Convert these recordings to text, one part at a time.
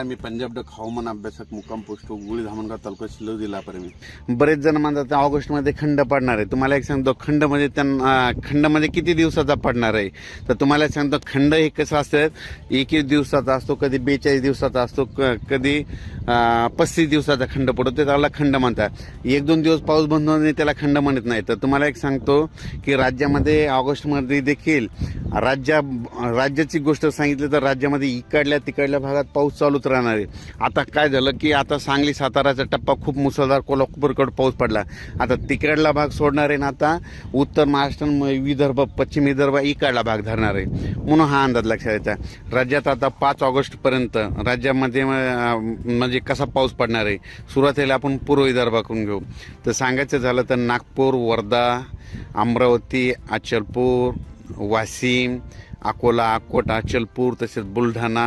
आहे मी पंजाब डक हवामान अभ्यासक मुक्काम पोस्ट गुळी धामणगाव तालुका शिल्लक जिल्हा परमी बरेच जण म्हणतात ऑगस्टमध्ये खंड पडणार आहे. तुम्हाला एक सांगतो खंड म्हणजे त्यांना खंड म्हणजे किती दिवसाचा पडणार आहे? तर तुम्हाला एक सांगतो खंड हे कसं असतं एक एक दिवसाचा असतो कधी बेचाळीस दिवसाचा असतो क- कधी पस्तीस दिवसाचा खंड पडतो ते त्याला खंड म्हणतात. एक दोन दिवस पाऊस बंद होणे त्याला खंड म्हणत नाही. तर तुम्हाला एक सांगतो की राज्यामध्ये ऑगस्टमध्ये देखील राज्या राज्याची गोष्ट सांगितली तर राज्यामध्ये इकडल्या तिकडल्या भागात पाऊस चालूच राहणार. आहे आता काय झालं की आता सांगली साताराचा टप्पा खूप मुसळधार कोल्हापूरकडे पाऊस पडला. आता तिकडला भाग सोडणार आहे ना आता उत्तर महाराष्ट्र म- विदर्भ पश्चिम विदर्भ इकडला भाग धरणार. आहे म्हणून हा अंदाज लक्षात यायचा राज्यात आता पाच ऑगस्टपर्यंत राज्यामध्ये म्हणजे कसा पाऊस पडणार आहे सुरुवातीला आपण पूर्व विदर्भाकडून घेऊ. तर सांगायचं झालं तर नागपूर वर्धा अमरावती अचलपूर वाशिम अकोला अकोट अचलपूर तसेच बुलढाणा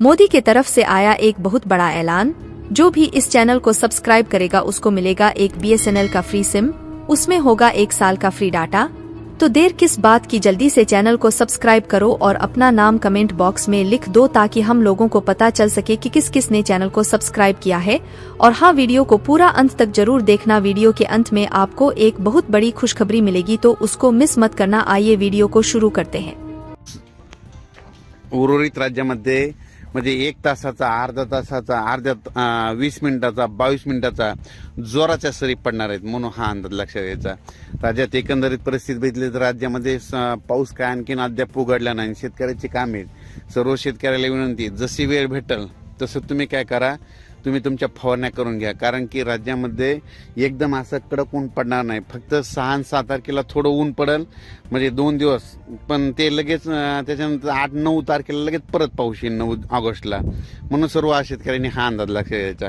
मोदी के तरफ़ से आया एक बहुत बड़ा ऐलान। जो भी इस चैनल को सब्सक्राइब करेगा, उसको मिलेगा एक बीएसएनएल का फ्री सिम उसमें होगा एक साल का फ्री डाटा तो देर किस बात की, जल्दी से चैनल को सब्सक्राइब करो और अपना नाम कमेंट बॉक्स में लिख दो, ताकि हम लोगों को पता चल सके कि किस किस ने चैनल को सब्सक्राइब किया है। और हाँ वीडियो को पूरा अंत तक ज़रूर देखना। वीडियो के अंत में आपको एक बहुत बड़ी खुशखबरी मिलेगी तो उसको मिस मत करना। आइए वीडियो को शुरू करते हैं। उर्वरित म्हणजे एक तासाचा अर्धा तासाचा अर्ध्या वीस मिनिटाचा बावीस मिनिटाचा जोराच्या सरी पडणार आहेत म्हणून हा अंदाज लक्षात घ्यायचा. राज्यात एकंदरीत परिस्थिती बघितली तर राज्यामध्ये स- पाऊस काय आणखीन अद्याप उघडला नाही. शेतकऱ्याची काम आहेत. सर्व शेतकऱ्याला विनंती जशी वेळ भेटल तसं तुम्ही काय करा. तुम्ही तुमच्या फवारण्या करून घ्या. कारण की राज्यामध्ये एकदम असं कडक ऊन पडणार नाही. फक्त सहा आणि सात तारखेला थोडं ऊन पडेल म्हणजे दोन दिवस. पण ते लगेच त्याच्यानंतर आठ नऊ तारखेला लगेच परत पाऊस येईल नऊ ऑगस्टला. म्हणून सर्व शेतकऱ्यांनी हा अंदाज लक्ष द्यायचा